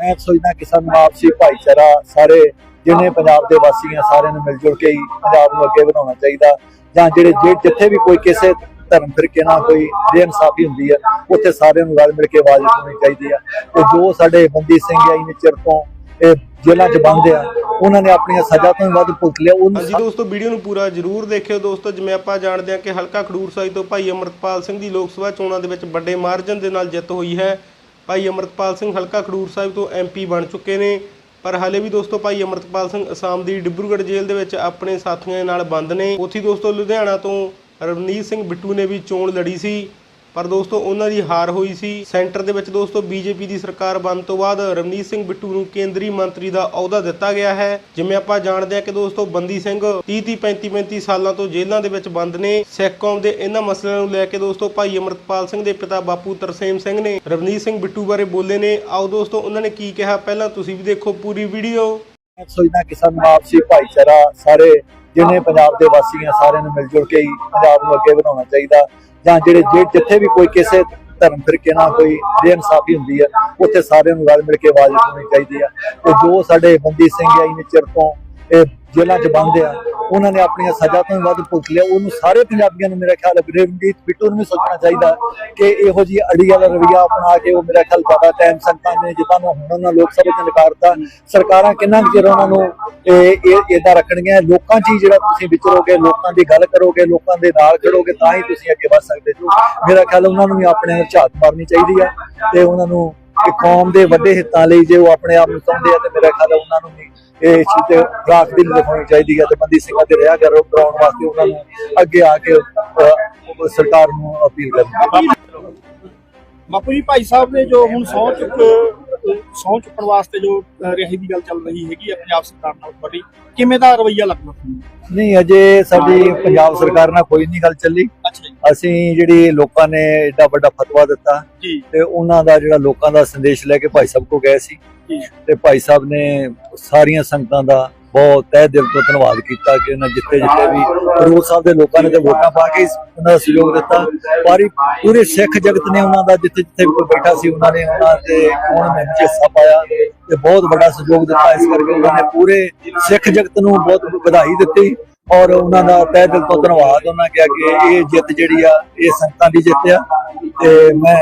ਮੈਂ ਸੋਚਦਾ ਕਿ ਸਾਨੂੰ ਆਪਸੀ ਭਾਈਚਾਰਾ, ਸਾਰੇ ਜਿੰਨੇ ਪੰਜਾਬ ਦੇ ਵਾਸੀ ਆ, ਸਾਰਿਆਂ ਨੂੰ ਮਿਲ ਜੁਲ ਕੇ ਹੀ ਪੰਜਾਬ ਨੂੰ ਅੱਗੇ ਵਧਾਉਣਾ ਚਾਹੀਦਾ। ਜਾਂ ਜਿਹੜੇ ਜੇ- ਜਿੱਥੇ ਵੀ ਕੋਈ ਕਿਸੇ ਧਰਮ ਫਿਰਕੇ ਨਾਲ ਕੋਈ ਬੇਇਨਸਾਫੀ ਹੁੰਦੀ ਹੈ ਉੱਥੇ ਸਾਰਿਆਂ ਨੂੰ ਰਲ ਮਿਲ ਕੇ ਆਵਾਜ਼ ਉਠਾਉਣੀ ਚਾਹੀਦੀ ਆ। ਤੇ ਜੋ ਸਾਡੇ ਬੰਦੀ ਸਿੰਘ ਆ, ਇੰਨੇ ਚਿਰ ਤੋਂ ਇਹ ਜੇਲ੍ਹਾਂ 'ਚ ਬੰਦ ਆ, ਉਹਨਾਂ ਨੇ ਆਪਣੀਆਂ ਸਜ਼ਾ ਤੋਂ ਵੱਧ ਭੁਗਤ ਲਿਆ, ਉਹਨੂੰ ਹਾਂਜੀ ਦੋਸਤੋ, ਵੀਡੀਓ ਨੂੰ ਪੂਰਾ ਜਰੂਰ ਦੇਖਿਓ ਦੋਸਤੋ, ਜਿਵੇਂ ਆਪਾਂ ਜਾਣਦੇ ਹਾਂ ਕਿ ਹਲਕਾ ਖਡੂਰ ਸਾਹਿਬ ਤੋਂ ਭਾਈ ਅਮਰਤਪਾਲ ਸਿੰਘ ਦੀ ਲੋਕ ਸਭਾ ਚੋਣਾਂ ਦੇ ਵਿੱਚ ਵੱਡੇ ਮਾਰਜਨ ਦੇ ਨਾਲ ਜਿੱਤ ਹੋਈ ਹੈ। ਭਾਈ ਅਮਰਤਪਾਲ ਸਿੰਘ ਹਲਕਾ ਖਡੂਰ ਸਾਹਿਬ ਤੋਂ ਐਮਪੀ ਬਣ ਚੁੱਕੇ ਨੇ। ਪਰ ਹਾਲੇ ਵੀ ਦੋਸਤੋ ਭਾਈ ਅਮਰਤਪਾਲ ਸਿੰਘ ਅਸਾਮ ਦੀ ਡਿਬਰੂਗੜ੍ਹ ਜੇਲ੍ਹ ਦੇ ਵਿੱਚ ਆਪਣੇ ਸਾਥੀਆਂ ਦੇ ਨਾਲ ਬੰਦ ਨੇ। ਉੱਥੇ ਦੋਸਤੋ ਲੁਧਿਆਣਾ ਤੋਂ ਰਵਨੀਤ ਸਿੰਘ ਬਿੱਟੂ ਨੇ ਵੀ ਚੋਣ ਲੜੀ ਸੀ। ਪਰ ਦੋਸਤੋ, ਉਹਨਾਂ ਦੀ ਹਾਰ ਹੋਈ ਸੀ। ਸੈਂਟਰ ਦੇ ਵਿੱਚ ਦੋਸਤੋ, ਬੀਜੇਪੀ ਦੀ ਸਰਕਾਰ ਬਣਨ ਤੋਂ ਬਾਅਦ ਰਵਨੀਤ ਸਿੰਘ ਬਿੱਟੂ ਨੂੰ ਕੇਂਦਰੀ ਮੰਤਰੀ ਦਾ ਅਹੁਦਾ ਦਿੱਤਾ ਗਿਆ ਹੈ। ਜਿਵੇਂ ਆਪਾਂ ਜਾਣਦੇ ਹਾਂ ਕਿ ਦੋਸਤੋ, ਬੰਦੀ ਸਿੰਘ 30 30 35 35 ਸਾਲਾਂ ਤੋਂ ਜੇਲ੍ਹਾਂ ਦੇ ਵਿੱਚ ਬੰਦ ਨੇ। ਸਿੱਖ ਕੌਮ ਦੇ ਇਹਨਾਂ ਮਸਲਿਆਂ ਨੂੰ ਲੈ ਕੇ ਦੋਸਤੋ, ਭਾਈ ਅਮਰਤਪਾਲ ਸਿੰਘ ਦੇ ਪਿਤਾ ਬਾਪੂ ਤਰਸੇਮ ਸਿੰਘ ਨੇ ਰਵਨੀਤ ਸਿੰਘ ਬਿੱਟੂ ਬਾਰੇ ਬੋਲੇ ਨੇ। ਆਓ ਦੋਸਤੋ, ਉਹਨਾਂ ਨੇ ਕੀ ਕਿਹਾ? ਪਹਿਲਾਂ ਤੁਸੀਂ ਵੀ ਦੇਖੋ ਪੂਰੀ ਵੀਡੀਓ। ਮੈਂ ਸੋਚਦਾ ਕਿ ਆਪਸੀ ਭਾਈਚਾਰਾ, ਸਾਰੇ ਜਿੰਨੇ ਪੰਜਾਬ ਦੇ ਵਾਸੀ ਆ, ਸਾਰਿਆਂ ਨੂੰ ਮਿਲ ਜੁਲ ਕੇ ਹੀ ਪੰਜਾਬ ਨੂੰ ਅੱਗੇ ਵਧਾਉਣਾ ਚਾਹੀਦਾ। ਜਾਂ ਜਿਹੜੇ ਜੇ- ਜਿੱਥੇ ਵੀ ਕੋਈ ਕਿਸੇ ਧਰਮ ਫਿਰਕੇ ਨਾਲ ਕੋਈ ਬੇਇਨਸਾਫੀ ਹੁੰਦੀ ਹੈ ਉੱਥੇ ਸਾਰਿਆਂ ਨੂੰ ਰਲ ਮਿਲ ਕੇ ਆਵਾਜ਼ ਉਠਾਉਣੀ ਚਾਹੀਦੀ ਹੈ ਤੇ ਜੋ ਸਾਡੇ ਬੰਦੀ ਸਿੰਘ ਆ, ਇੰਨੇ ਚਿਰ ਤੋਂ ਜੇਲ੍ਹਾਂ 'ਚ ਬੰਦ ਆ। ਉਹਨਾਂ ਨੇ ਆਪਣੀਆਂ ਸਜ਼ਾ ਤੋਂ ਵੱਧ ਭੁਗਤ ਲਿਆ। ਉਹਨੂੰ ਸਾਰੇ ਪੰਜਾਬੀਆਂ ਨੂੰ ਮੇਰਾ ਖਿਆਲ ਹੈ ਰਵਨੀਤ ਬਿੱਟੂ ਨੂੰ ਵੀ ਸੋਚਣਾ ਚਾਹੀਦਾ ਕਿ ਇਹੋ ਜੀ ਅੜੀ ਵਾਲਾ ਰਵਈਆ ਅਪਣਾ ਕੇ ਉਹ ਮੇਰਾ ਖਿਆਲ ਜ਼ਿਆਦਾ ਟਾਈਮ ਸੰਤਾਂ ਨੇ, ਜਿੱਦਾਂ ਨੂੰ ਹੁਣ ਉਹਨਾਂ ਲੋਕ ਸਭਾ ਚ ਨਕਾਰਤਾ। ਸਰਕਾਰਾਂ ਕਿੰਨਾ ਕੁ ਚਿਰ ਉਹਨਾਂ ਨੂੰ ਇਹ ਇਹ ਇਦਾਂ ਰੱਖਣਗੀਆਂ? ਲੋਕਾਂ 'ਚ ਹੀ ਜਿਹੜਾ ਤੁਸੀਂ ਵਿਚਰੋਗੇ, ਲੋਕਾਂ ਦੀ ਗੱਲ ਕਰੋਗੇ, ਲੋਕਾਂ ਦੇ ਨਾਲ ਖੜੋਗੇ, ਤਾਂ ਹੀ ਤੁਸੀਂ ਅੱਗੇ ਵੱਧ ਸਕਦੇ ਹੋ। ਮੇਰਾ ਖਿਆਲ ਉਹਨਾਂ ਨੂੰ ਵੀ ਆਪਣੇ ਝਾਤ ਮਾਰਨੀ ਚਾਹੀਦੀ ਆ ਤੇ ਉਹਨਾਂ ਨੂੰ ਕਿ ਕੌਮ ਦੇ ਵੱਡੇ ਹਿੱਤਾਂ ਲਈ ਜੇ ਉਹ ਆਪਣੇ ਆਪ ਨੂੰ ਚਾਹੁੰਦੇ ਆ ਤੇ ਮੇਰਾ ਖਿਆਲ ਹੈ ਉਹਨਾਂ ਨੂੰ ਵੀ ਇਹ ਚੀਜ਼ ਰਾਖ ਦੀ ਦਿਖਾਉਣੀ ਚਾਹੀਦੀ ਹੈ ਤੇ ਬੰਦੀ ਸਿੰਘਾਂ ਤੇ ਰਿਹਾ ਕਰੋ ਕਰਾਉਣ ਵਾਸਤੇ ਉਹਨਾਂ ਨੂੰ ਅੱਗੇ ਆ ਕੇ ਸਰਕਾਰ ਨੂੰ ਅਪੀਲ ਕਰਨੀ ਬਾਪੂ ਜੀ ਭਾਈ ਸਾਹਿਬ ਨੇ ਜੋ ਹੁਣ ਸਹੁੰ ਚੁੱਕ ਸਹੁੰ ਚੁੱਕਣ ਵਾਸਤੇ ਜੋ ਅਹ, ਰਿਹਾਈ ਦੀ ਗੱਲ ਚੱਲ ਰਹੀ ਹੈਗੀ ਆ ਪੰਜਾਬ ਸਰਕਾਰ ਨਾਲ ਬੜੀ ਕਿਵੇਂ ਦਾ ਰਵਈਆ ਲੱਗਦਾ? ਤੁਹਾਨੂੰ ਨਹੀਂ ਅਜੇ ਸਾਡੀ ਪੰਜਾਬ ਸਰਕਾਰ ਨਾਲ ਕੋਈ ਨਹੀਂ ਗੱਲ ਚੱਲੀ। ਅਸੀਂ ਜਿਹੜੀ ਲੋਕਾਂ ਨੇ ਏਡਾ ਵੱਡਾ ਫਤਵਾ ਦਿੱਤਾ ਤੇ ਉਹਨਾਂ ਦਾ ਜਿਹੜਾ ਲੋਕਾਂ ਦਾ ਸੰਦੇਸ਼ ਲੈ ਕੇ ਭਾਈ ਸਾਹਿਬ ਕੋ ਗਏ ਸੀ ਤੇ ਭਾਈ ਸਾਹਿਬ ਨੇ ਸਾਰੀਆਂ ਸੰਗਤਾਂ ਦਾ ਬਹੁਤ ਤਹਿ ਦਿਲ ਤੋਂ ਧੰਨਵਾਦ ਕੀਤਾ ਕਿ ਉਹਨਾਂ ਜਿੱਥੇ ਜਿੱਥੇ ਵੀ ਗੁਰੂ ਸਾਹਿਬ ਦੇ ਲੋਕਾਂ ਨੇ ਤੇ ਵੋਟਾਂ ਪਾ ਕੇ ਉਹਨਾਂ ਦਾ ਸਹਿਯੋਗ ਦਿੱਤਾ। ਪਰ ਪੂਰੇ ਸਿੱਖ ਜਗਤ ਨੇ ਉਹਨਾਂ ਦਾ ਜਿੱਥੇ ਜਿੱਥੇ ਕੋਈ ਬੈਠਾ ਸੀ, ਉਹਨਾਂ ਨੇ ਉਹਨਾਂ ਦੇ ਕੋਣ ਵਿੱਚ ਹਿੱਸਾ ਪਾਇਆ ਤੇ ਬਹੁਤ ਵੱਡਾ ਸਹਿਯੋਗ ਦਿੱਤਾ। ਇਸ ਕਰਕੇ ਉਹਨਾਂ ਨੇ ਪੂਰੇ ਸਿੱਖ ਜਗਤ ਨੂੰ ਬਹੁਤ ਵਧਾਈ ਦਿੱਤੀ ਔਰ ਉਹਨਾਂ ਦਾ ਤਹਿ ਦਿਲ ਤੋਂ ਧੰਨਵਾਦ। ਉਹਨਾਂ ਕਿਹਾ ਕਿ ਇਹ ਜਿੱਤ ਜਿਹੜੀ ਆ, ਇਹ ਸੰਗਤਾਂ ਦੀ ਜਿੱਤ ਆ ਤੇ ਮੈਂ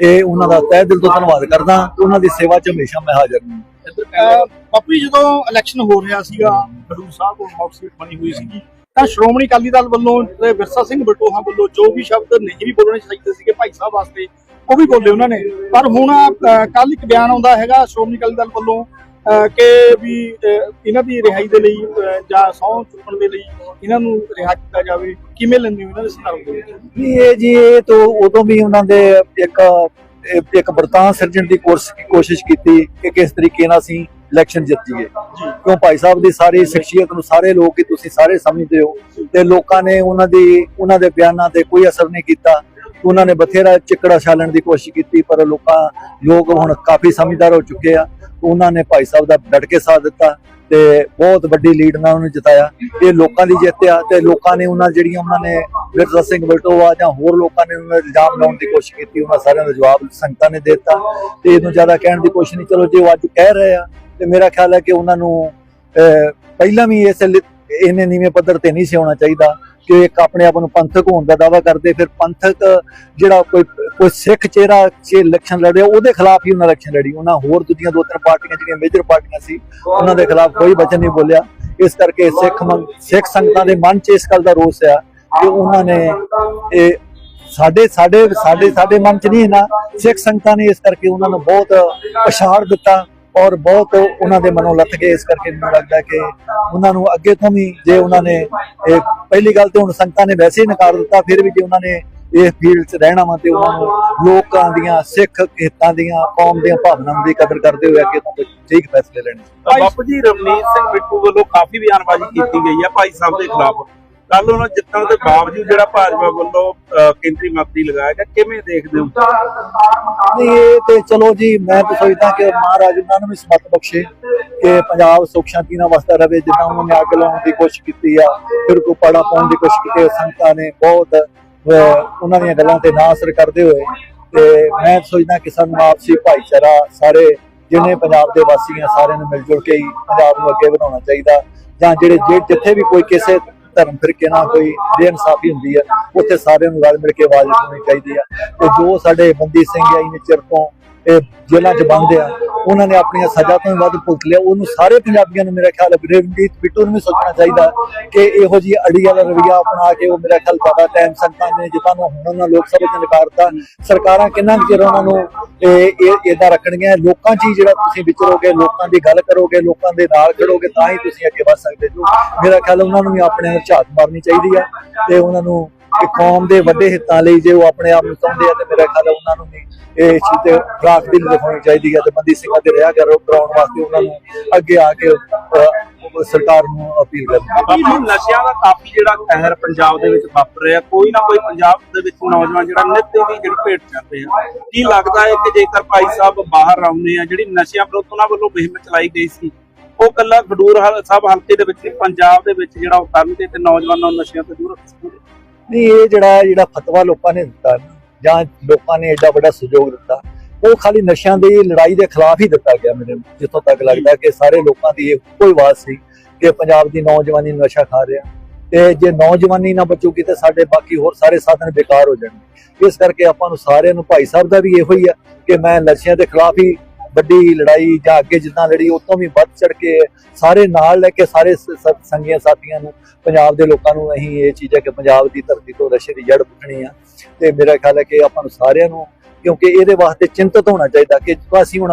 ਇਹ ਉਹਨਾਂ ਦਾ ਤਹਿ ਦਿਲ ਤੋਂ ਧੰਨਵਾਦ ਕਰਦਾ। ਉਹਨਾਂ ਦੀ ਸੇਵਾ 'ਚ ਹਮੇਸ਼ਾ ਮੈਂ ਹਾਜ਼ਰ ਹਾਂ। ਬਾਪੂ ਜੀ ਜਦੋਂ ਇਲੈਕਸ਼ਨ ਹੋ ਰਿਹਾ ਸੀਗਾ ਖਡੂਰ ਸਾਹਿਬ ਕੋਲ ਹੌਟ ਬਣੀ ਹੋਈ ਸੀਗੀ ਤਾਂ ਸ਼੍ਰੋਮਣੀ ਅਕਾਲੀ ਦਲ ਵੱਲੋਂ ਤੇ ਵਿਰਸਾ ਸਿੰਘ ਬਟੋਹਾ ਵੱਲੋਂ ਜੋ ਵੀ ਸ਼ਬਦ ਨਹੀਂ ਵੀ ਬੋਲਣੇ ਚਾਹੀਦੇ ਸੀਗੇ ਭਾਈ ਸਾਹਿਬ ਵਾਸਤੇ ਉਹ ਵੀ ਬੋਲੇ ਉਹਨਾਂ ਨੇ। ਪਰ ਹੁਣ ਕੱਲ ਇੱਕ ਬਿਆਨ ਆਉਂਦਾ ਹੈਗਾ ਸ਼੍ਰੋਮਣੀ ਅਕਾਲੀ ਦਲ ਵੱਲੋਂ ਅਹ, ਕਿ ਵੀ ਅਹ, ਇਹਨਾਂ ਦੀ ਰਿਹਾਈ ਦੇ ਲਈ ਅਹ, ਜਾਂ ਸਹੁੰ ਚੁੱਕਣ ਦੇ ਲਈ ਇਹਨਾਂ ਨੂੰ ਰਿਹਾ ਕੀਤਾ ਜਾਵੇ ਕਿਵੇਂ ਲੈਂਦੇ ਹੋ ਇਹਨਾਂ ਦੇ ਸੰਦਰਭ ਦੇ ਵਿੱਚ ਨਹੀਂ ਇਹ ਜੀ ਇਹ ਤੋਂ ਉਦੋਂ ਵੀ ਉਹਨਾਂ ਦੇ ਇੱਕ ਇੱਕ- ਵਰਤਾਂ ਸਿਰਜਣ ਦੀ ਕੋਰਸ ਕੋਸ਼ਿਸ਼ ਕੀਤੀ ਕਿ ਕਿਸ ਤਰੀਕੇ ਨਾਲ ਅਸੀਂ ਇਲੈਕਸ਼ਨ ਜਿੱਤੀਏ। ਕਿਉਂ ਭਾਈ ਸਾਹਿਬ ਦੀ ਸਾਰੀ ਸ਼ਖਸੀਅਤ ਨੂੰ ਸਾਰੇ ਲੋਕ ਹੀ ਤੁਸੀਂ ਸਾਰੇ ਸਮਝਦੇ ਹੋ ਤੇ ਲੋਕਾਂ ਨੇ ਉਹਨਾਂ ਦੀ ਉਹਨਾਂ ਦੇ ਬਿਆਨਾਂ ਤੇ ਕੋਈ ਅਸਰ ਨਹੀਂ ਕੀਤਾ। ਉਹਨਾਂ ਨੇ ਬਥੇਰਾ ਚਿੱਕੜਾ ਛਾਲਣ ਦੀ ਕੋਸ਼ਿਸ਼ ਕੀਤੀ ਪਰ ਲੋਕਾਂ ਲੋਕ ਹੁਣ ਕਾਫੀ ਸਮਝਦਾਰ ਹੋ ਚੁੱਕੇ ਆ। ਉਹਨਾਂ ਨੇ ਭਾਈ ਸਾਹਿਬ ਦਾ ਡਟ ਕੇ ਸਾਥ ਦਿੱਤਾ ਤੇ ਬਹੁਤ ਵੱਡੀ ਲੀਡ ਨਾਲ ਉਹਨੂੰ ਜਿਤਾਇਆ। ਇਹ ਲੋਕਾਂ ਦੀ ਜਿੱਤ ਆ ਤੇ ਲੋਕਾਂ ਨੇ ਉਹਨਾਂ ਜਿਹੜੀਆਂ ਉਹਨਾਂ ਨੇ ਵਿਰਸਾ ਸਿੰਘ ਬਲਟੋਆ ਜਾਂ ਹੋਰ ਲੋਕਾਂ ਨੇ ਉਹਨਾਂ ਇਲਜ਼ਾਮ ਲਾਉਣ ਦੀ ਕੋਸ਼ਿਸ਼ ਕੀਤੀ, ਉਹਨਾਂ ਸਾਰਿਆਂ ਦਾ ਜਵਾਬ ਸੰਗਤਾਂ ਨੇ ਦੇ ਦਿੱਤਾ ਤੇ ਇਹਨੂੰ ਜ਼ਿਆਦਾ ਕਹਿਣ ਦੀ ਕੋਸ਼ਿਸ਼ ਨਹੀਂ, ਚਲੋ ਜੇ ਉਹ ਅੱਜ ਕਹਿ ਰਹੇ ਆ, ਤੇ ਮੇਰਾ ਖਿਆਲ ਹੈ ਕਿ ਉਹਨਾਂ ਨੂੰ ਪਹਿਲਾਂ ਵੀ ਇਸ ਲਿ- ਨੀਵੇਂ ਪੱਧਰ ਤੇ ਨਹੀਂ ਸੀ ਹੋਣਾ ਚਾਹੀਦਾ ਕਿ ਇੱਕ ਆਪਣੇ ਆਪ ਨੂੰ ਪੰਥਕ ਹੋਣ ਦਾ ਦਾਵਾ ਕਰਦੇ, ਫਿਰ ਪੰਥਕ ਜਿਹੜਾ ਕੋਈ ਕੋਈ ਸਿੱਖ ਚਿਹਰਾ ਚ ਇਲੈਕਸ਼ਨ ਲੜਿਆ ਉਹਦੇ ਖਿਲਾਫ ਹੀ ਉਹਨਾਂ ਇਲੈਕਸ਼ਨ ਲੜੀ, ਉਹਨਾਂ ਹੋਰ ਦੂਜੀਆਂ ਦੋ ਤਿੰਨ ਪਾਰਟੀਆਂ, ਜਿਹੜੀਆਂ ਮੇਜਰ ਪਾਰਟੀਆਂ ਸੀ, ਉਹਨਾਂ ਦੇ ਖਿਲਾਫ ਕੋਈ ਵਚਨ ਨਹੀਂ ਬੋਲਿਆ। ਇਸ ਕਰਕੇ ਸਿੱਖ ਮਨ- ਸਿੱਖ ਸੰਗਤਾਂ ਦੇ ਮਨ 'ਚ ਇਸ ਗੱਲ ਦਾ ਰੋਸ ਆ ਕਿ ਉਹਨਾਂ ਨੇ ਇਹ ਸਾਡੇ ਸਾਡੇ ਸਾਡੇ ਸਾਡੇ ਮਨ 'ਚ ਨਹੀਂ ਨਾ, ਸਿੱਖ ਸੰਗਤਾਂ ਨੇ ਇਸ ਕਰਕੇ ਉਹਨਾਂ ਨੂੰ ਬਹੁਤ ਪਛਾੜ ਦਿੱਤਾ ਔਰ ਬਹੁਤ ਉਹਨਾਂ ਦੇ ਮਨੋਂ ਲੱਥ ਗਏ, ਇਸ ਕਰਕੇ ਮੈਨੂੰ ਲੱਗਦਾ ਕਿ ਉਹਨਾਂ ਨੂੰ ਅੱਗੇ ਤੋਂ ਵੀ ਜੇ ਉਹਨਾਂ ਨੇ ਇਹ ਪਹਿਲੀ ਗੱਲ ਤੇ ਹੁਣ ਸੰਗਤਾਂ ਨੇ ਵੈਸੇ ਹੀ ਨਕਾਰ ਦਿੱਤਾ, ਫਿਰ ਵੀ ਜੇ ਉਹਨਾਂ ਨੇ ਇਸ ਫੀਲਡ 'ਚ ਰਹਿਣਾ ਵਾ ਤੇ ਉਹਨਾਂ ਨੂੰ ਲੋਕਾਂ ਦੀਆਂ, ਸਿੱਖ ਹਿੱਤਾਂ ਦੀਆਂ, ਕੌਮ ਦੀਆਂ ਭਾਵਨਾਵਾਂ ਦੀ ਕਦਰ ਕਰਦੇ ਹੋਏ ਅੱਗੇ ਤੋਂ ਠੀਕ ਫੈਸਲੇ ਲੈਣੇ। ਬਾਪੂ ਜੀ, ਰਵਨੀਤ ਸਿੰਘ ਬਿੱਟੂ ਵੱਲੋਂ ਕਾਫੀ ਬਿਆਨਬਾਜ਼ੀ ਕੀਤੀ ਗਈ ਹੈ ਭਾਈ ਸਾਹਿਬ ਦੇ ਖਿਲਾਫ। ਕੱਲ ਉਹਨਾਂ ਜਿੱਤਣ ਦੇ ਬਾਵਜੂਦ ਜਿਹੜਾ ਭਾਜਪਾ ਵੱਲੋਂ ਕੇਂਦਰੀ ਮੰਤਰੀ ਲਗਾਇਆ ਗਿਆ, ਕਿਵੇਂ ਦੇਖਦੇ ਹੋ? ਇਹ ਤੇ ਚਲੋ ਜੀ, ਮੈਂ ਤਾਂ ਸੋਚਦਾ ਕਿ ਮਹਾਰਾਜ ਉਹਨਾਂ ਨੂੰ ਵੀ ਸਮਤ ਬਖਸ਼ੇ ਕਿ ਪੰਜਾਬ ਸੁਖ ਸ਼ਾਂਤੀ ਨਾਲ ਵਸਦਾ ਰਵੇ ਜਿੱਦਾਂ ਉਹਨਾਂ ਨੇ ਅੱਗ ਲਾਉਣ ਦੀ ਕੋਸ਼ਿਸ਼ ਕੀਤੀ ਆ, ਫਿਰ ਕੋ ਪਾੜਾ ਪਾਉਣ ਦੀ ਕੋਸ਼ਿਸ਼ ਕੀਤੀ ਸੰਗਤਾਂ ਨੇ ਬਹੁਤ ਉਹਨਾਂ ਦੀਆਂ ਗੱਲਾਂ ਤੇ ਨਾ ਅਸਰ ਕਰਦੇ ਹੋਏ, ਤੇ ਮੈਂ ਸੋਚਦਾ ਕਿ ਸਾਨੂੰ ਆਪਸੀ ਭਾਈਚਾਰਾ, ਸਾਰੇ ਜਿਨੇ ਪੰਜਾਬ ਦੇ ਵਾਸੀ ਆ, ਸਾਰਿਆਂ ਨੂੰ ਮਿਲ ਜੁਲ ਕੇ ਹੀ ਪੰਜਾਬ ਨੂੰ ਅੱਗੇ ਵਧਾਉਣਾ ਚਾਹੀਦਾ, ਜਾਂ ਜਿਹੜੇ ਜਿੱਥੇ ਵੀ ਕੋਈ ਕਿਸੇ ਧਰਮ ਫਿਰਕੇ ਨਾਲ ਕੋਈ ਬੇਇਨਸਾਫੀ ਹੁੰਦੀ ਹੈ ਉੱਥੇ ਸਾਰਿਆਂ ਨੂੰ ਰਲ ਮਿਲ ਕੇ ਆਵਾਜ਼ ਉਠਾਉਣੀ ਚਾਹੀਦੀ ਹੈ ਤੇ ਜੋ ਸਾਡੇ ਬੰਦੀ ਸਿੰਘ ਆਈ ਨੇ ਚਿਰ ਤੋਂ ਇਹ ਜੇਲ੍ਹਾਂ 'ਚ ਬੰਦ ਆ ਉਹਨਾਂ ਨੇ ਆਪਣੀਆਂ ਸਜ਼ਾ ਤੋਂ ਵੱਧ ਭੁਗਤ ਲਿਆ। ਉਹਨੂੰ ਸਾਰੇ ਪੰਜਾਬੀਆਂ ਨੂੰ ਮੇਰਾ ਖਿਆਲ ਹੈ, ਰਵਨੀਤ ਬਿੱਟੂ ਨੂੰ ਵੀ ਸੋਚਣਾ ਚਾਹੀਦਾ ਕਿ ਇਹੋ ਜੀ ਅੜੀ ਵਾਲਾ ਰਵਈਆ ਅਪਣਾ ਕੇ ਉਹ ਮੇਰਾ ਖਿਆਲ ਜ਼ਿਆਦਾ ਟਾਈਮ ਸੰਤਾਂ ਨੇ ਜਿੱਤਾਂ ਨੂੰ ਹੁਣ ਉਹਨਾਂ ਲੋਕ ਸਭਾ 'ਚ ਨਕਾਰਤਾ, ਸਰਕਾਰਾਂ ਕਿੰਨਾ ਕੁ ਚਿਰ ਉਹਨਾਂ ਨੂੰ ਇਹ ਇਹ ਇਦਾਂ ਰੱਖਣਗੀਆਂ? ਲੋਕਾਂ 'ਚ ਹੀ ਜਿਹੜਾ ਤੁਸੀਂ ਵਿਚਰੋਗੇ, ਲੋਕਾਂ ਦੀ ਗੱਲ ਕਰੋਗੇ, ਲੋਕਾਂ ਦੇ ਨਾਲ ਖੜੋਗੇ, ਤਾਂ ਹੀ ਤੁਸੀਂ ਅੱਗੇ ਵੱਧ ਸਕਦੇ ਹੋ। ਮੇਰਾ ਖਿਆਲ ਉਹਨਾਂ ਨੂੰ ਵੀ ਆਪਣੇ ਝਾਤ ਮਾਰਨੀ ਚਾਹੀਦੀ ਆ ਤੇ ਉਹਨਾਂ ਨੂੰ ਕਿ ਕੌਮ ਦੇ ਵੱਡੇ ਹਿੱਤਾਂ ਲਈ ਜੇ ਉਹ ਆਪਣੇ ਆਪ ਨੂੰ ਚਾਹੁੰਦੇ ਆ ਤੇ ਮੇਰਾ ਖਿਆਲ ਉਹਨਾਂ ਨੂੰ ਵੀ ਇਹ ਚੀਜ਼ ਤੇ ਰਾਖ ਦੀ ਦਿਖਾਉਣੀ ਚਾਹੀਦੀ ਹੈ ਤੇ ਬੰਦੀ ਸਿੰਘਾਂ ਤੇ ਰਿਹਾ ਕਰੋ, ਕਰਾਉਣ ਵਾਸਤੇ ਉਹਨਾਂ ਨੂੰ ਅੱਗੇ ਆ ਕੇ ਸਰਕਾਰ ਨੂੰ ਅਪੀਲ ਕਰਨੀ ਬਾਪੂ ਨਸ਼ਿਆਂ ਦਾ ਕਾਫੀ ਜਿਹੜਾ ਕਹਿਰ ਪੰਜਾਬ ਦੇ ਵਿੱਚ ਵਾਪਰ ਰਿਹਾ, ਕੋਈ ਨਾ ਕੋਈ ਪੰਜਾਬ ਦੇ ਵਿੱਚ ਨੌਜਵਾਨ ਜਿਹੜਾ ਨਿੱਤ ਦੀ ਜਿਹੜੀ ਭੇਟ ਜਾਂਦੇ ਆ। ਕੀ ਲੱਗਦਾ ਹੈ ਕਿ ਜੇਕਰ ਭਾਈ ਸਾਹਿਬ ਬਾਹਰ ਆਉਂਦੇ ਆ, ਜਿਹੜੀ ਨਸ਼ਿਆਂ ਵਿਰੁੱਧ ਉਹਨਾਂ ਵੱਲੋਂ ਮੁਹਿੰਮ ਚਲਾਈ ਗਈ ਸੀ, ਉਹ ਕੱਲਾ ਖਡੂਰ ਸਾਹਿਬ ਹਲਕੇ ਦੇ ਵਿੱਚ ਪੰਜਾਬ ਦੇ ਵਿੱਚ ਜਿਹੜਾ ਉਹ ਕਰਨਗੇ ਤੇ ਨੌਜਵਾਨਾਂ ਨੂੰ ਨਸ਼ਿਆਂ ਤੋਂ ਦੂਰ ਰੱਖਣਗੇ ਨਹੀਂ ਇਹ ਜਿਹੜਾ ਜਿਹੜਾ ਫਤਵਾ ਲੋਕਾਂ ਨੇ ਦਿੱਤਾ ਜਾਂ ਲੋਕਾਂ ਨੇ ਐਡਾ ਵੱਡਾ ਸਹਿਯੋਗ ਦਿੱਤਾ, ਉਹ ਖਾਲੀ ਨਸ਼ਿਆਂ ਦੀ ਲੜਾਈ ਦੇ ਖਿਲਾਫ ਹੀ ਦਿੱਤਾ ਗਿਆ ਮੈਨੂੰ ਜਿੱਥੋਂ ਤੱਕ ਲੱਗਦਾ ਕਿ ਸਾਰੇ ਲੋਕਾਂ ਦੀ ਇਹ ਹੀ ਆਵਾਜ਼ ਸੀ ਕਿ ਪੰਜਾਬ ਦੀ ਨੌਜਵਾਨੀ ਨਸ਼ਾ ਖਾ ਰਿਹਾ। ਤੇ ਜੇ ਨੌਜਵਾਨੀ ਨਾ ਬਚੂਗੀ ਤੇ ਸਾਡੇ ਬਾਕੀ ਹੋਰ ਸਾਰੇ ਸਾਧਨ ਬੇਕਾਰ ਹੋ ਜਾਣਗੇ। ਇਸ ਕਰਕੇ ਆਪਾਂ ਨੂੰ ਸਾਰਿਆਂ ਨੂੰ ਭਾਈ ਸਾਹਿਬ ਦਾ ਵੀ ਇਹੋ ਹੀ ਆ ਕਿ ਮੈਂ ਨਸ਼ਿਆਂ ਦੇ ਖਿਲਾਫ ਹੀ ਵੱਡੀ ਲੜਾਈ ਜਾਂ ਅੱਗੇ ਜਿੱਦਾਂ ਲੜੀ ਉਹ ਤੋਂ ਵੀ ਵੱਧ ਚੜ ਕੇ ਸਾਰੇ ਨਾਲ ਲੈ ਕੇ ਸਾਰੇ ਸੰਗੀਆਂ ਸਾਥੀਆਂ ਨੂੰ, ਪੰਜਾਬ ਦੇ ਲੋਕਾਂ ਨੂੰ ਅਸੀਂ ਇਹ ਚੀਜ਼ ਹੈ ਕਿ ਪੰਜਾਬ ਦੀ ਧਰਤੀ ਤੋਂ ਨਸ਼ੇ ਦੀ ਜੜ ਪੁੱਟਣੀ ਆ। ਤੇ ਮੇਰਾ ਖਿਆਲ ਹੈ ਕਿ ਆਪਾਂ ਨੂੰ ਸਾਰਿਆਂ ਨੂੰ, ਕਿਉਂਕਿ ਇਹਦੇ ਵਾਸਤੇ ਚਿੰਤਤ ਹੋਣਾ ਚਾਹੀਦਾ ਕਿ ਅਸੀਂ ਹੁਣ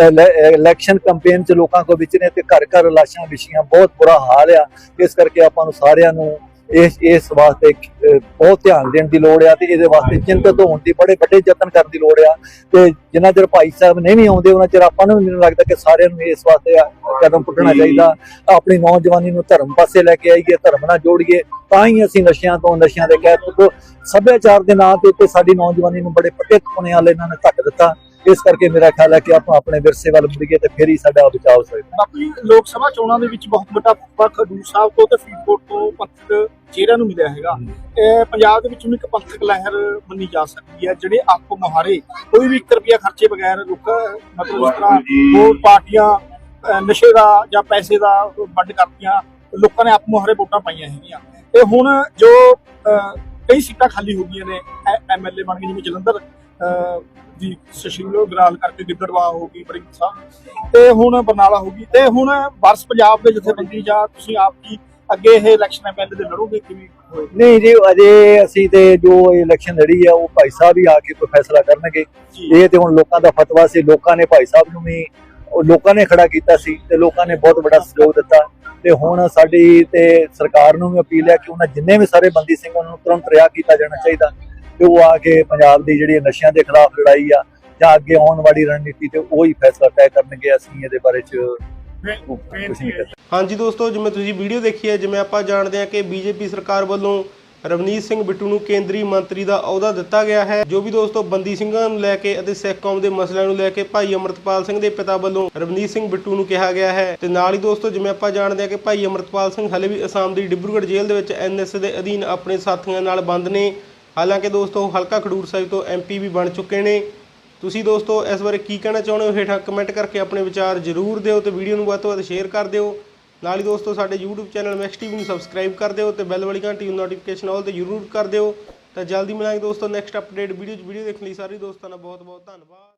ਇਲੈਕਸ਼ਨ ਕੈਂਪੇਨ ਚ ਲੋਕਾਂ ਕੋ ਵਿਚਰੇ ਤੇ ਘਰ ਘਰ ਲਾਸ਼ਾਂ ਵਿਛੀਆਂ ਬਹੁਤ ਬੁਰਾ ਹਾਲ ਆ। ਇਸ ਕਰਕੇ ਆਪਾਂ ਨੂੰ ਸਾਰਿਆਂ ਨੂੰ ਇਸ ਇਸ ਵਾਸਤੇ ਬਹੁਤ ਧਿਆਨ ਦੇਣ ਦੀ ਲੋੜ ਆ ਤੇ ਇਹਦੇ ਵਾਸਤੇ ਚਿੰਤਤ ਹੋਣ ਦੀ ਬੜੇ ਵੱਡੇ ਯਤਨ ਕਰਨ ਦੀ ਲੋੜ ਆ ਤੇ ਜਿੰਨਾ ਚਿਰ ਭਾਈ ਸਾਹਿਬ ਨਹੀਂ ਵੀ ਆਉਂਦੇ ਉਹਨਾਂ ਚਿਰ ਆਪਾਂ ਨੂੰ ਮੈਨੂੰ ਲੱਗਦਾ ਕਿ ਸਾਰਿਆਂ ਨੂੰ ਇਸ ਵਾਸਤੇ ਕਦਮ ਪੁੱਟਣਾ ਚਾਹੀਦਾ। ਆਪਣੀ ਨੌਜਵਾਨੀ ਨੂੰ ਧਰਮ ਪਾਸੇ ਲੈ ਕੇ ਆਈਏ ਧਰਮ ਨਾਲ ਜੋੜੀਏ ਤਾਂ ਹੀ ਅਸੀਂ ਨਸ਼ਿਆਂ ਤੋਂ ਨਸ਼ਿਆਂ ਦੇ ਕਹਿ ਤੋਂ ਸੱਭਿਆਚਾਰ ਦੇ ਨਾਂ ਤੇ ਸਾਡੀ ਨੌਜਵਾਨੀ ਨੂੰ ਬੜੇ ਪੱਕੇ ਪੁਣੇ ਵਾਲੇ ਇਹਨਾਂ ਨੇ ਧੱਕ ਦਿੱਤਾ। ਇਸ ਕਰਕੇ ਮੇਰਾ ਖਿਆਲ ਹੈ ਕਿ ਆਪਾਂ ਆਪਣੇ ਵਿਰਸੇ ਵੱਲ ਮੁੜੀਏ ਤੇ ਫਿਰ ਹੀ ਸਾਡਾ ਬਚਾਅ ਹੋ ਸਕਦਾ। ਬਾਪੂ ਜੀ ਲੋਕ ਸਭਾ ਚੋਣਾਂ ਦੇ ਵਿੱਚ ਬਹੁਤ ਵੱਡਾ ਫ਼ਰਕ ਖਡੂਰ ਸਾਹਿਬ ਤੋਂ ਤੇ ਫਰੀਦਕੋਟ ਤੋਂ ਪੰਥਕ ਚਿਹਰਿਆਂ ਨੂੰ ਮਿਲਿਆ ਹੈਗਾ। ਇਹ ਪੰਜਾਬ ਦੇ ਵਿੱਚ ਹੁਣ ਇੱਕ ਪੰਥਕ ਲਹਿਰ ਮੰਨੀ ਜਾ ਸਕਦੀ ਹੈ ਜਿਹੜੇ ਆਪੋ ਮੁਹਾਰੇ ਕੋਈ ਵੀ 1 ਰੁਪਿਆ ਖਰਚੇ ਬਗੈਰ ਰੁਕ ਮਤਲਬ ਇਸ ਤਰ੍ਹਾਂ ਹੋਰ ਪਾਰਟੀਆਂ ਨਸ਼ੇ ਦਾ ਜਾਂ ਪੈਸੇ ਦਾ ਵੰਡ ਕਰਦੀਆਂ ਲੋਕਾਂ ਨੇ ਆਪੋ ਮੁਹਾਰੇ ਵੋਟਾਂ ਪਾਈਆਂ ਹੈਗੀਆਂ। ਤੇ ਹੁਣ ਜੋ ਕਈ ਸੀਟਾਂ ਖਾਲੀ ਹੋ ਗਈਆਂ ਨੇ ਐਮਐਲਏ ਬਣ ਗਏ ਜਿਵੇਂ ਜਲੰਧਰ ਦੀ ਸੁਸ਼ੀਲ ਗਰਾਲ ਕਰਕੇ ਗਿੱਦੜਵਾ ਹੋ ਗਈ ਬਰਿੰਗ ਸਾਹਿਬ ਤੇ ਹੁਣ ਬਰਨਾਲਾ ਹੋ ਗਈ। ਤੇ ਹੁਣ ਵਰਸ ਪੰਜਾਬ ਦੇ ਜਥੇਬੰਦੀ ਜਾਂ ਤੁਸੀਂ ਆਪ ਕੀ ਅੱਗੇ ਇਹ ਇਲੈਕਸ਼ਨ ਐਮਐਲਏ ਦੇ ਲੜੋਗੇ ਕਿਵੇਂ ਨਹੀਂ ਜੀ ਅਜੇ ਅਸੀਂ ਤੇ ਜੋ ਇਲੈਕਸ਼ਨ ਲੜੀ ਆ ਉਹ ਭਾਈ ਸਾਹਿਬ ਹੀ ਆ ਕੇ ਕੋਈ ਫੈਸਲਾ ਕਰਨਗੇ। ਜੀ। ਇਹ ਤੇ ਹੁਣ ਲੋਕਾਂ ਦਾ ਫਤਵਾ ਸੀ। ਲੋਕਾਂ ਨੇ ਭਾਈ ਸਾਹਿਬ ਨੂੰ ਵੀ ਲੋਕਾਂ ਨੇ ਖੜਾ ਕੀਤਾ ਸੀ ਤੇ ਲੋਕਾਂ ਨੇ ਬਹੁਤ ਵੱਡਾ ਸਹਿਯੋਗ ਦਿੱਤਾ। ਤੇ ਹੁਣ ਸਾਡੀ ਤੇ ਸਰਕਾਰ ਨੂੰ ਵੀ ਅਪੀਲ ਹੈ ਕਿ ਉਹਨਾਂ ਜਿੰਨੇ ਵੀ ਸਾਰੇ ਬੰਦੀ ਸਿੰਘਾਂ ਨੂੰ ਤੁਰੰਤ ਰਿਹਾ ਕੀਤਾ ਜਾਣਾ ਚਾਹੀਦਾ। ਤੇ ਉਹ ਆ ਕੇ ਪੰਜਾਬ ਦੀ ਜਿਹੜੀ ਨਸ਼ਿਆਂ ਦੇ ਖਿਲਾਫ ਲੜਾਈ ਆ ਜਾਂ ਅੱਗੇ ਆਉਣ ਵਾਲੀ ਰਣਨੀਤੀ ਤੇ ਉਹ ਹੀ ਫੈਸਲਾ ਤੈਅ ਕਰਨਗੇ ਅਸੀਂ ਇਹਦੇ ਬਾਰੇ ਚ ਹਾਂਜੀ ਦੋਸਤੋ, ਜਿਵੇਂ ਤੁਸੀਂ ਵੀਡੀਓ ਦੇਖੀ ਹੈ, ਜਿਵੇਂ ਆਪਾਂ ਜਾਣਦੇ ਹਾਂ ਕਿ ਬੀਜੇਪੀ ਸਰਕਾਰ ਵੱਲੋਂ ਰਵਨੀਤ ਸਿੰਘ ਬਿੱਟੂ ਨੂੰ ਕੇਂਦਰੀ ਮੰਤਰੀ ਦਾ ਅਹੁਦਾ ਦਿੱਤਾ ਗਿਆ ਹੈ, ਜੋ ਵੀ ਦੋਸਤੋ ਬੰਦੀ ਸਿੰਘਾਂ ਨੂੰ ਲੈ ਕੇ ਅਤੇ ਸਿੱਖ ਕੌਮ ਦੇ ਮਸਲਿਆਂ ਨੂੰ ਲੈ ਕੇ ਭਾਈ ਅਮਰਤਪਾਲ ਸਿੰਘ ਦੇ ਪਿਤਾ ਵੱਲੋਂ ਰਵਨੀਤ ਸਿੰਘ ਬਿੱਟੂ ਨੂੰ ਕਿਹਾ ਗਿਆ ਹੈ। ਤੇ ਨਾਲ ਹੀ ਦੋਸਤੋ, ਜਿਵੇਂ ਆਪਾਂ ਜਾਣਦੇ ਹਾਂ ਕਿ ਭਾਈ ਅਮਰਤਪਾਲ ਸਿੰਘ ਹਲੇ ਵੀ ਅਸਾਮ ਦੀ ਡਿਬਰੂਗੜ੍ਹ ਜੇਲ੍ਹ ਦੇ ਵਿੱਚ ਐਨਐਸ ਦੇ ਅਧੀਨ ਆਪਣੇ ਸਾਥੀਆਂ ਨਾਲ ਬੰਦ ਨੇ ਹਾਲਾਂਕਿ ਦੋਸਤੋ, ਹਲਕਾ ਖਡੂਰ ਸਾਹਿਬ ਤੋਂ ਐਮਪੀ ਵੀ ਬਣ ਚੁੱਕੇ ਨੇ। ਤੁਸੀਂ ਦੋਸਤੋ, ਇਸ ਬਾਰੇ ਕੀ ਕਹਿਣਾ ਚਾਹੁੰਦੇ ਹੋ? ਹੇਠਾਂ ਕਮੈਂਟ ਕਰਕੇ ਆਪਣੇ ਵਿਚਾਰ ਜ਼ਰੂਰ ਦਿਓ ਤੇ ਵੀਡੀਓ ਨੂੰ ਵੱਧ ਤੋਂ ਵੱਧ ਸ਼ੇਅਰ ਕਰ ਦਿਓ। ਨਾਲ ਹੀ ਦੋਸਤੋ, ਸਾਡੇ YouTube ਚੈਨਲ ਮੈਕਸ ਟੀਵੀ ਨੂੰ ਸਬਸਕ੍ਰਾਈਬ ਕਰ ਦਿਓ ਤੇ ਬੈਲ ਵਾਲੀ ਘੰਟੀ ਨੂੰ ਨੋਟੀਫਿਕੇਸ਼ਨ ਆਲ ਤੇ ਜ਼ਰੂਰ ਕਰ ਦਿਓ। ਤਾਂ ਜਲਦੀ ਮਿਲਾਂਗੇ ਦੋਸਤੋ ਨੈਕਸਟ ਅਪਡੇਟ ਵੀਡੀਓ 'ਚ। ਵੀਡੀਓ ਦੇਖਣ ਲਈ ਸਾਰੇ ਦੋਸਤਾਂ ਦਾ ਬਹੁਤ ਬਹੁਤ ਧੰਨਵਾਦ।